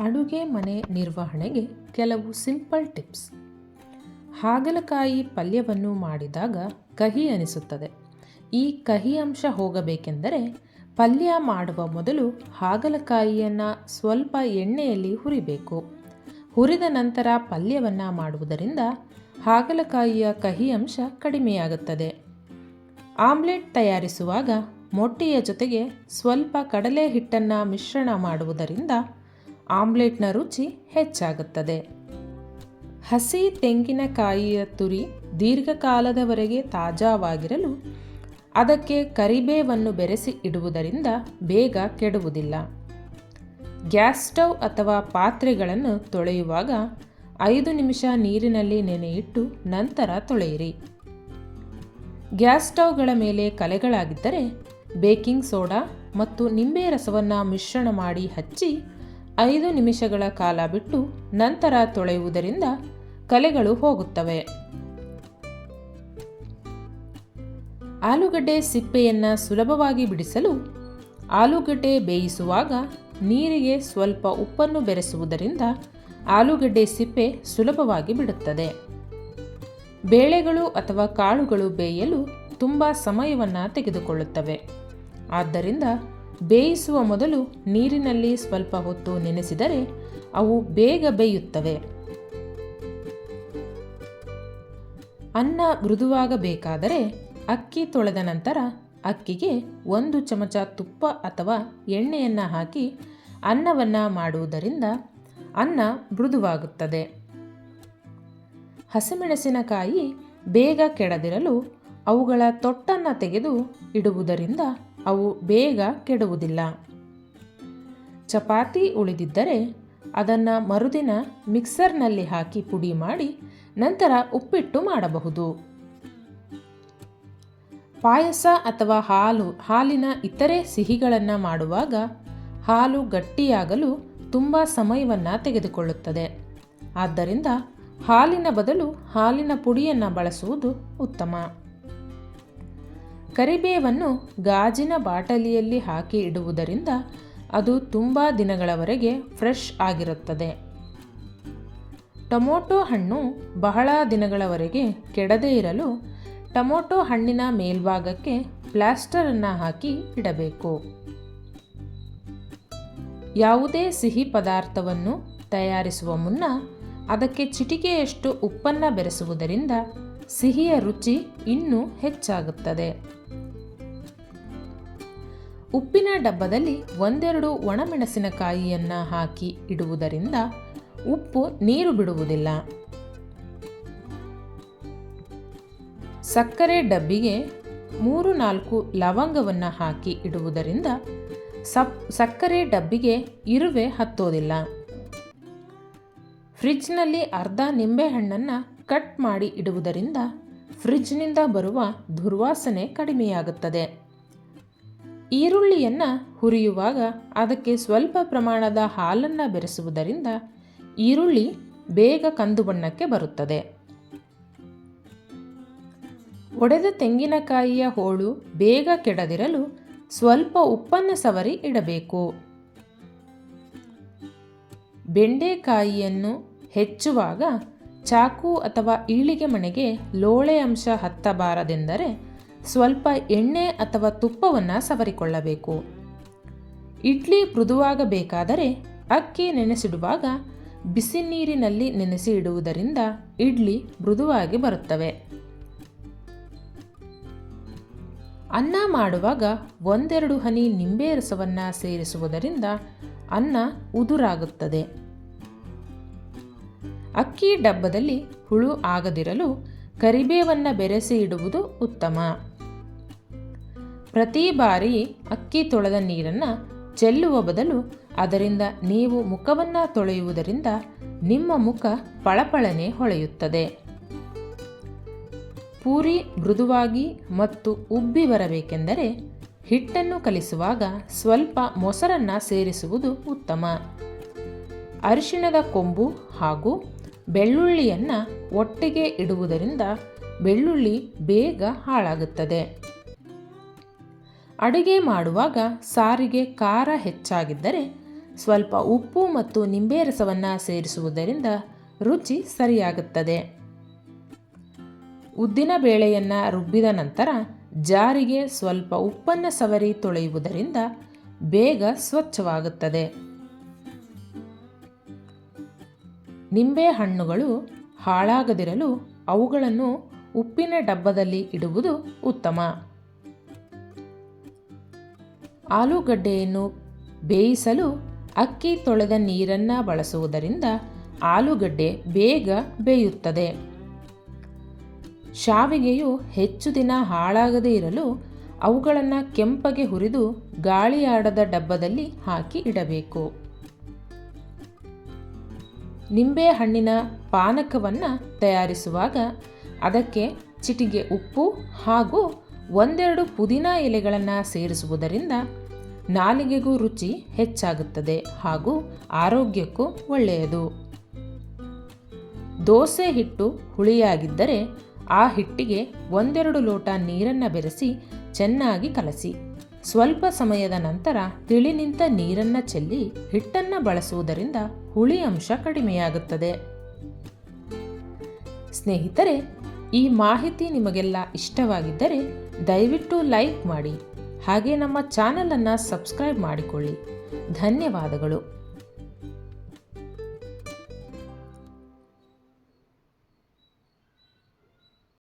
ಅಡುಗೆ ಮನೆ ನಿರ್ವಹಣೆಗೆ ಕೆಲವು ಸಿಂಪಲ್ ಟಿಪ್ಸ್. ಹಾಗಲಕಾಯಿ ಪಲ್ಯವನ್ನು ಮಾಡಿದಾಗ ಕಹಿ ಅನಿಸುತ್ತದೆ. ಈ ಕಹಿ ಅಂಶ ಹೋಗಬೇಕೆಂದರೆ ಪಲ್ಯ ಮಾಡುವ ಮೊದಲು ಹಾಗಲಕಾಯಿಯನ್ನು ಸ್ವಲ್ಪ ಎಣ್ಣೆಯಲ್ಲಿ ಹುರಿಬೇಕು. ಹುರಿದ ನಂತರ ಪಲ್ಯವನ್ನು ಮಾಡುವುದರಿಂದ ಹಾಗಲಕಾಯಿಯ ಕಹಿ ಅಂಶ ಕಡಿಮೆಯಾಗುತ್ತದೆ. ಆಮ್ಲೆಟ್ ತಯಾರಿಸುವಾಗ ಮೊಟ್ಟೆಯ ಜೊತೆಗೆ ಸ್ವಲ್ಪ ಕಡಲೆ ಹಿಟ್ಟನ್ನು ಮಿಶ್ರಣ ಮಾಡುವುದರಿಂದ ಆಮ್ಲೆಟ್ನ ರುಚಿ ಹೆಚ್ಚಾಗುತ್ತದೆ. ಹಸಿ ತೆಂಗಿನಕಾಯಿಯ ತುರಿ ದೀರ್ಘಕಾಲದವರೆಗೆ ತಾಜಾವಾಗಿರಲು ಅದಕ್ಕೆ ಕರಿಬೇವನ್ನು ಬೆರೆಸಿ ಇಡುವುದರಿಂದ ಬೇಗ ಕೆಡುವುದಿಲ್ಲ. ಗ್ಯಾಸ್ ಸ್ಟವ್ ಅಥವಾ ಪಾತ್ರೆಗಳನ್ನು ತೊಳೆಯುವಾಗ ಐದು ನಿಮಿಷ ನೀರಿನಲ್ಲಿ ನೆನೆಯಿಟ್ಟು ನಂತರ ತೊಳೆಯಿರಿ. ಗ್ಯಾಸ್ ಸ್ಟವ್ಗಳ ಮೇಲೆ ಕಲೆಗಳಾಗಿದ್ದರೆ ಬೇಕಿಂಗ್ ಸೋಡಾ ಮತ್ತು ನಿಂಬೆ ರಸವನ್ನು ಮಿಶ್ರಣ ಮಾಡಿ ಹಚ್ಚಿ ಐದು ನಿಮಿಷಗಳ ಕಾಲ ಬಿಟ್ಟು ನಂತರ ತೊಳೆಯುವುದರಿಂದ ಕಲೆಗಳು ಹೋಗುತ್ತವೆ. ಆಲೂಗಡ್ಡೆ ಸಿಪ್ಪೆಯನ್ನು ಸುಲಭವಾಗಿ ಬಿಡಿಸಲು ಆಲೂಗಡ್ಡೆ ಬೇಯಿಸುವಾಗ ನೀರಿಗೆ ಸ್ವಲ್ಪ ಉಪ್ಪನ್ನು ಬೆರೆಸುವುದರಿಂದ ಆಲೂಗಡ್ಡೆ ಸಿಪ್ಪೆ ಸುಲಭವಾಗಿ ಬಿಡುತ್ತದೆ. ಬೇಳೆಗಳು ಅಥವಾ ಕಾಳುಗಳು ಬೇಯಲು ತುಂಬ ಸಮಯವನ್ನು ತೆಗೆದುಕೊಳ್ಳುತ್ತವೆ. ಆದ್ದರಿಂದ ಬೇಯಿಸುವ ಮೊದಲು ನೀರಿನಲ್ಲಿ ಸ್ವಲ್ಪ ಹೊತ್ತು ನೆನೆಸಿದರೆ ಅವು ಬೇಗ ಬೇಯುತ್ತವೆ. ಅನ್ನ ಮೃದುವಾಗಬೇಕಾದರೆ ಅಕ್ಕಿ ತೊಳೆದ ನಂತರ ಅಕ್ಕಿಗೆ ಒಂದು ಚಮಚ ತುಪ್ಪ ಅಥವಾ ಎಣ್ಣೆಯನ್ನು ಹಾಕಿ ಅನ್ನವನ್ನು ಮಾಡುವುದರಿಂದ ಅನ್ನ ಮೃದುವಾಗುತ್ತದೆ. ಹಸಿಮೆಣಸಿನಕಾಯಿ ಬೇಗ ಕೆಡದಿರಲು ಅವುಗಳ ತೊಟ್ಟನ್ನು ತೆಗೆದು ಇಡುವುದರಿಂದ ಅವು ಬೇಗ ಕೆಡುವುದಿಲ್ಲ. ಚಪಾತಿ ಉಳಿದಿದ್ದರೆ ಅದನ್ನು ಮರುದಿನ ಮಿಕ್ಸರ್ನಲ್ಲಿ ಹಾಕಿ ಪುಡಿ ಮಾಡಿ ನಂತರ ಉಪ್ಪಿಟ್ಟು ಮಾಡಬಹುದು. ಪಾಯಸ ಅಥವಾ ಹಾಲು, ಹಾಲಿನ ಇತರೆ ಸಿಹಿಗಳನ್ನು ಮಾಡುವಾಗ ಹಾಲು ಗಟ್ಟಿಯಾಗಲು ತುಂಬ ಸಮಯವನ್ನು ತೆಗೆದುಕೊಳ್ಳುತ್ತದೆ. ಆದ್ದರಿಂದ ಹಾಲಿನ ಬದಲು ಹಾಲಿನ ಪುಡಿಯನ್ನು ಬಳಸುವುದು ಉತ್ತಮ. ಕರಿಬೇವನ್ನು ಗಾಜಿನ ಬಾಟಲಿಯಲ್ಲಿ ಹಾಕಿ ಇಡುವುದರಿಂದ ಅದು ತುಂಬ ದಿನಗಳವರೆಗೆ ಫ್ರೆಶ್ ಆಗಿರುತ್ತದೆ. ಟೊಮೊಟೊ ಹಣ್ಣು ಬಹಳ ದಿನಗಳವರೆಗೆ ಕೆಡದೇ ಇರಲು ಟೊಮೊಟೊ ಹಣ್ಣಿನ ಮೇಲ್ಭಾಗಕ್ಕೆ ಪ್ಲಾಸ್ಟರನ್ನು ಹಾಕಿ ಇಡಬೇಕು. ಯಾವುದೇ ಸಿಹಿ ಪದಾರ್ಥವನ್ನು ತಯಾರಿಸುವ ಮುನ್ನ ಅದಕ್ಕೆ ಚಿಟಿಕೆಯಷ್ಟು ಉಪ್ಪನ್ನು ಬೆರೆಸುವುದರಿಂದ ಸಿಹಿಯ ರುಚಿ ಇನ್ನೂ ಹೆಚ್ಚಾಗುತ್ತದೆ. ಉಪ್ಪಿನ ಡಬ್ಬದಲ್ಲಿ ಒಂದೆರಡು ಒಣಮೆಣಸಿನಕಾಯಿಯನ್ನು ಹಾಕಿ ಇಡುವುದರಿಂದ ಉಪ್ಪು ನೀರು ಬಿಡುವುದಿಲ್ಲ. ಸಕ್ಕರೆ ಡಬ್ಬಿಗೆ ಮೂರು ನಾಲ್ಕು ಲವಂಗವನ್ನು ಹಾಕಿ ಇಡುವುದರಿಂದ ಸಪ್, ಸಕ್ಕರೆ ಡಬ್ಬಿಗೆ ಇರುವೆ ಹತ್ತೋದಿಲ್ಲ. ಫ್ರಿಜ್ನಲ್ಲಿ ಅರ್ಧ ನಿಂಬೆಹಣ್ಣನ್ನು ಕಟ್ ಮಾಡಿ ಇಡುವುದರಿಂದ ಫ್ರಿಜ್ನಿಂದ ಬರುವ ದುರ್ವಾಸನೆ ಕಡಿಮೆಯಾಗುತ್ತದೆ. ಈರುಳ್ಳಿಯನ್ನು ಹುರಿಯುವಾಗ ಅದಕ್ಕೆ ಸ್ವಲ್ಪ ಪ್ರಮಾಣದ ಹಾಲನ್ನು ಬೆರೆಸುವುದರಿಂದ ಈರುಳ್ಳಿ ಬೇಗ ಕಂದು ಬಣ್ಣಕ್ಕೆ ಬರುತ್ತದೆ. ಒಡೆದ ತೆಂಗಿನಕಾಯಿಯ ಹೋಳು ಬೇಗ ಕೆಡದಿರಲು ಸ್ವಲ್ಪ ಉಪ್ಪನ್ನು ಸವರಿ ಇಡಬೇಕು. ಬೆಂಡೆಕಾಯಿಯನ್ನು ಹೆಚ್ಚುವಾಗ ಚಾಕು ಅಥವಾ ಈಳಿಗೆ ಮಣೆಗೆ ಲೋಳೆ ಅಂಶ ಹತ್ತಬಾರದೆಂದರೆ ಸ್ವಲ್ಪ ಎಣ್ಣೆ ಅಥವಾ ತುಪ್ಪವನ್ನು ಸವರಿಕೊಳ್ಳಬೇಕು. ಇಡ್ಲಿ ಮೃದುವಾಗಬೇಕಾದರೆ ಅಕ್ಕಿ ನೆನೆಸಿಡುವಾಗ ಬಿಸಿ ನೀರಿನಲ್ಲಿ ನೆನೆಸಿ ಇಡುವುದರಿಂದ ಇಡ್ಲಿ ಮೃದುವಾಗಿ ಬರುತ್ತವೆ. ಅನ್ನ ಮಾಡುವಾಗ ಒಂದೆರಡು ಹನಿ ನಿಂಬೆ ರಸವನ್ನು ಸೇರಿಸುವುದರಿಂದ ಅನ್ನ ಉದುರಾಗುತ್ತದೆ. ಅಕ್ಕಿ ಡಬ್ಬದಲ್ಲಿ ಹುಳು ಆಗದಿರಲು ಕರಿಬೇವನ್ನು ಬೆರೆಸಿ ಇಡುವುದು ಉತ್ತಮ. ಪ್ರತಿ ಬಾರಿ ಅಕ್ಕಿ ತೊಳೆದ ನೀರನ್ನು ಚೆಲ್ಲುವ ಬದಲು ಅದರಿಂದ ನೀವು ಮುಖವನ್ನು ತೊಳೆಯುವುದರಿಂದ ನಿಮ್ಮ ಮುಖ ಪಳಪಳನೆ ಹೊಳೆಯುತ್ತದೆ. ಪೂರಿ ಮೃದುವಾಗಿ ಮತ್ತು ಉಬ್ಬಿ ಬರಬೇಕೆಂದರೆ ಹಿಟ್ಟನ್ನು ಕಲಿಸುವಾಗ ಸ್ವಲ್ಪ ಮೊಸರನ್ನು ಸೇರಿಸುವುದು ಉತ್ತಮ. ಅರಿಶಿಣದ ಕೊಂಬು ಹಾಗೂ ಬೆಳ್ಳುಳ್ಳಿಯನ್ನು ಒಟ್ಟಿಗೆ ಇಡುವುದರಿಂದ ಬೆಳ್ಳುಳ್ಳಿ ಬೇಗ ಹಾಳಾಗುತ್ತದೆ. ಅಡುಗೆ ಮಾಡುವಾಗ ಸಾರಿಗೆ ಖಾರ ಹೆಚ್ಚಾಗಿದ್ದರೆ ಸ್ವಲ್ಪ ಉಪ್ಪು ಮತ್ತು ನಿಂಬೆ ರಸವನ್ನು ಸೇರಿಸುವುದರಿಂದ ರುಚಿ ಸರಿಯಾಗುತ್ತದೆ. ಉದ್ದಿನ ಬೇಳೆಯನ್ನು ರುಬ್ಬಿದ ನಂತರ ಜಾರಿಗೆ ಸ್ವಲ್ಪ ಉಪ್ಪನ್ನು ಸವರಿ ತೊಳೆಯುವುದರಿಂದ ಬೇಗ ಸ್ವಚ್ಛವಾಗುತ್ತದೆ. ನಿಂಬೆ ಹಣ್ಣುಗಳು ಹಾಳಾಗದಿರಲು ಅವುಗಳನ್ನು ಉಪ್ಪಿನ ಡಬ್ಬದಲ್ಲಿ ಇಡುವುದು ಉತ್ತಮ. ಆಲೂಗಡ್ಡೆಯನ್ನು ಬೇಯಿಸಲು ಅಕ್ಕಿ ತೊಳೆದ ನೀರನ್ನು ಬಳಸುವುದರಿಂದ ಆಲೂಗಡ್ಡೆ ಬೇಗ ಬೇಯುತ್ತದೆ. ಶಾವಿಗೆಯು ಹೆಚ್ಚು ದಿನ ಹಾಳಾಗದೇ ಇರಲು ಅವುಗಳನ್ನು ಕೆಂಪಗೆ ಹುರಿದು ಗಾಳಿಯಾಡದ ಡಬ್ಬದಲ್ಲಿ ಹಾಕಿ ಇಡಬೇಕು. ನಿಂಬೆ ಹಣ್ಣಿನ ಪಾನಕವನ್ನು ತಯಾರಿಸುವಾಗ ಅದಕ್ಕೆ ಚಿಟಿಗೆ ಉಪ್ಪು ಹಾಗೂ ಒಂದೆರಡು ಪುದೀನ ಎಲೆಗಳನ್ನು ಸೇರಿಸುವುದರಿಂದ ನಾಲಿಗೆಗೂ ರುಚಿ ಹೆಚ್ಚಾಗುತ್ತದೆ ಹಾಗೂ ಆರೋಗ್ಯಕ್ಕೂ ಒಳ್ಳೆಯದು. ದೋಸೆ ಹಿಟ್ಟು ಹುಳಿಯಾಗಿದ್ದರೆ ಆ ಹಿಟ್ಟಿಗೆ ಒಂದೆರಡು ಲೋಟ ನೀರನ್ನು ಬೆರೆಸಿ ಚೆನ್ನಾಗಿ ಕಲಸಿ. ಸ್ವಲ್ಪ ಸಮಯದ ನಂತರ ತಿಳಿ ನಿಂತ ನೀರನ್ನು ಚೆಲ್ಲಿ ಹಿಟ್ಟನ್ನು ಬಳಸುವುದರಿಂದ ಹುಳಿ ಅಂಶ ಕಡಿಮೆಯಾಗುತ್ತದೆ. ಸ್ನೇಹಿತರೆ, ಈ ಮಾಹಿತಿ ನಿಮಗೆಲ್ಲ ಇಷ್ಟವಾಗಿದ್ದರೆ ದಯವಿಟ್ಟು ಲೈಕ್ ಮಾಡಿ, ಹಾಗೆ ನಮ್ಮ ಚಾನಲನ್ನು ಸಬ್ಸ್ಕ್ರೈಬ್ ಮಾಡಿಕೊಳ್ಳಿ. ಧನ್ಯವಾದಗಳು.